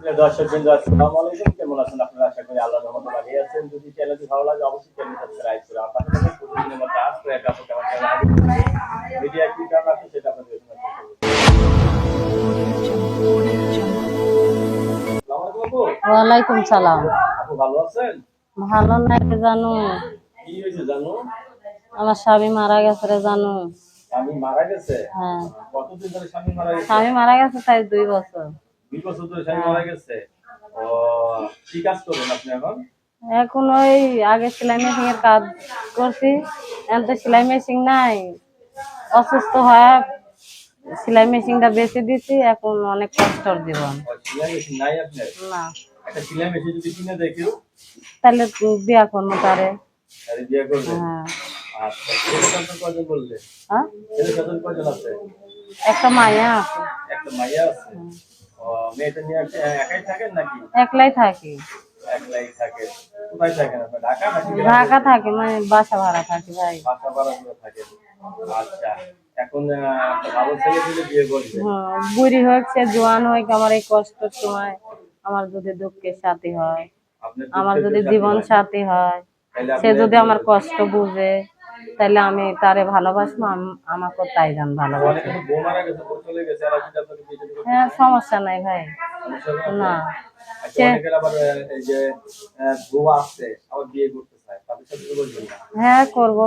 দর্শক বিন্দু আসসালামু আলাইকুম। কেমন আছেন আপনারা? আশা করি রহমতে ভালো আছেন। যদি চ্যানেলটি ভালো লাগে অবশ্যই চ্যানেলটি সাবস্ক্রাইব করে প্রতিদিনের মতো একটা আমার চ্যানেল মিডিয়া কি কারণ আছে সেটা আপনাদের ওয়ালাইকুম সালাম। আপু ভালো আছেন? ভালো নাই রে জানু? কি হয়েছে জানো? আমার স্বামী মারা গেছে রে জানো। স্বামী মারা গেছে? হ্যাঁ। কতদিন ধরে স্বামী মারা গেছে? স্বামী মারা গেছে তাই দুই বছর। দুই বছর ধরে স্বামী মারা গেছে। ও কি কাজ করেন আপনি এখন? এখন ওই আগে সেলাই মেশিন এর কাজ করছি এখন তো সেলাই মেশিন নাই। অসুস্থ হয়ে সেলাই মেশিনটা বেঁচে দিছি এখন অনেক কষ্টর জীবন। সেলাই মেশিন নাই আপনার? না। একটা সেলাই মেশিন যদি কিনে দেয় কেউ? তাহলে বিয়া করব তারে। তাহলে বিয়ে করবেন হ্যাঁ। আচ্ছা ছেলে সন্তান কয়জন বললে হ্যাঁ? ছেলে সন্তান কয়জন আছে? একটা মায়া আছে। একটা মেয়েটা নিয়ে একাই থাকেন নাকি? একলাই থাকি। একলাই থাকেন। কোথায় থাকেন আপনি ঢাকা নাকি ঢাকা থাকি মানে বাসা ভাড়া থাকি ভাই। বাসা ভাড়া করে আচ্ছা এখন ভালো ছেলে পেলে বিয়ে করবে। হ্যাঁ, বুড়ি হয়েছে জোয়ান হয়ে আমার এই কষ্টের সময় আমার যদি দুঃখের সাথী হয় আমার যদি জীবন সাথী হয় সে যদি আমার কষ্ট বুঝে তাহলে আমি তারে ভালোবাসবো আম- আমাকেও তাই জান ভালোবাসবো হ্যাঁ সমস্যা নাই ভাই। না। আচ্ছা না। হ্যাঁ করব।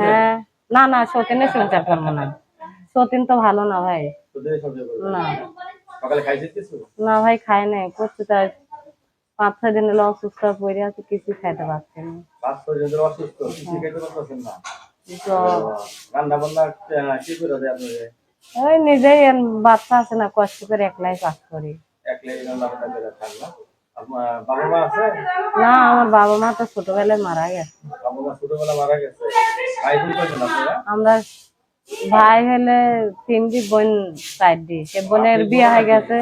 হ্যাঁ। না না সতীনের সংসার করব না। সতীন তো ভালো না ভাই। না। না ভাই খাই নাই করতে তাই পাঁচ ছয় দিন হলো অসুস্থ পড়ে আছে কিছু খাইতে পারছি না। পাঁচ ছয় অসুস্থ কিছু খাইতে না? রান্না বান্না কি করে দেয় আপনাদের? ওই নিজেই বাচ্চা আছে না কষ্ট করে একলাই কাজ করি। একলাই রান্না বান্না করে খান না? বাবা মা আছে? না আমার বাবা মা তো ছোটবেলায় মারা গেছে। বাবা মা ছোটবেলা মারা গেছে। ভাই বোন কয়জন আপনারা আমরা ভাই হলে তিনটি বোন চারটি। সে বোনের বিয়ে হয়ে গেছে।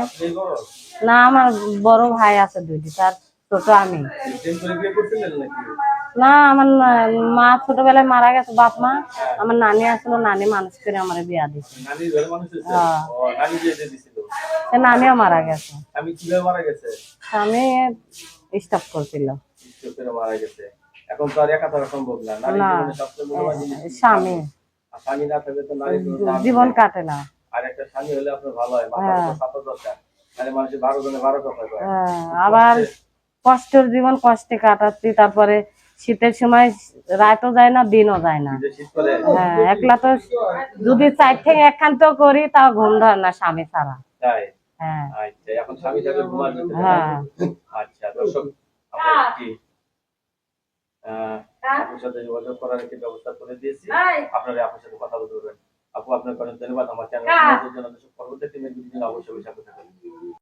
না, আমার বড় ভাই আছে দুইটি, তার ছোট আমি। না, আমার মা ছোটবেলায় মারা গেছে, বাপ মা। আমার নানি আসলো নানি মানুষ করে আমার বিয়া দিছে হ্যাঁ। সে নানিও মারা গেছে। আমি স্টপ করছিল। না? স্বামী। স্বামী না থাকলে তো নারী জীবন কাটে না। আর একটা স্বামী হলে আপনার ভালো হয় মাথার হ্যাঁ। দরকার তাহলে মানুষের বারো জনে বারো কথা হ্যাঁ, আবার কষ্টের জীবন কষ্টে কাটাচ্ছি তারপরে শীতের সময় রাতও যায় না দিনও যায় না। হ্যাঁ একলা তো যদি চার থেকে একখান্ত করি তাও ঘুম ধরে না স্বামী ছাড়া। হ্যাঁ। আচ্ছা এখন স্বামী থাকলে ঘুমার হ্যাঁ। আচ্ছা দর্শক আপনার আহ, আপুর সাথে যোগাযোগ করার একটি ব্যবস্থা করে দিয়েছি। আপনারা আপনার সাথে কথা বলতে পারবেন। আপু আপনার অনেক ধন্যবাদ। আমার চ্যানেল জন্য পরবর্তী টিমের অবশ্যই সাথে থাকবেন